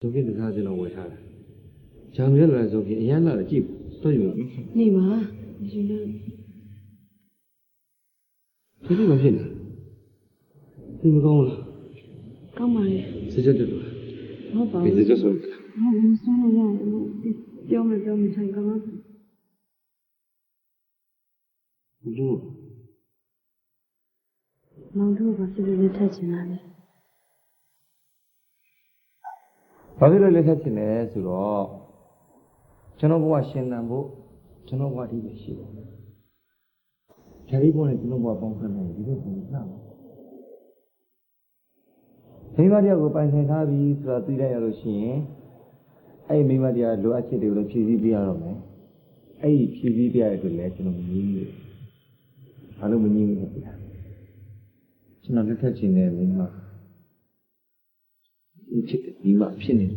ဇုံပြတကားကျွန်တော်ဝယ်ထားတယ်ဂျာမီရဲ့လာဇုံပြအရန်လာတယ်ကြည့်တွေ့ပြီနေပါရှင်တို့ဒီလိုမဖြစ်နေဒီမကောင်းလားကောင်းပါလေစကြတက်လို့ဟုတ်ပါဒီဘူးစကြဆိုဟုတ်ဘူးဆုံးလို့ရတယ်ပြောမယ်ပြောမယ်ဆိုင်ကမှဘူးလို့မောင်တို့ကစစ်စစ်လေးထက်ချင်တာလေ ဘာဖြစ်လို့လက်ထပ်ချင်လဲဆိုတော့ကျွန်တော်ဘဝရှင်သန်ဖို့ကျွန်တော်ဘဝအထိပဲရှိတယ်ဓာတ်လေးပေါ်နဲ့ကျွန်တော်ဘဝပေါင်းဖက်နေဒီလိုပုံစံပါမိမတရားကိုပိုင်ဆိုင်ထားပြီဆိုတာသိလိုက်ရလို့ရှိရင်အဲ့ဒီမိမတရားလိုအပ်ချက်တွေကိုလည်းဖြည့်ဆည်းပေးရတော့မယ်အဲ့ဒီဖြည့်ဆည်းပေးရတဲ့အတွက်လည်းကျွန်တော်မငြင်းဘူးဘာလို့မငြင်းဘူးလဲကျွန်တော်လက်ထပ်ချင်တဲ့မိမဒီ ဖြစ်တယ်ဒီမှာဖြစ်နေတယ်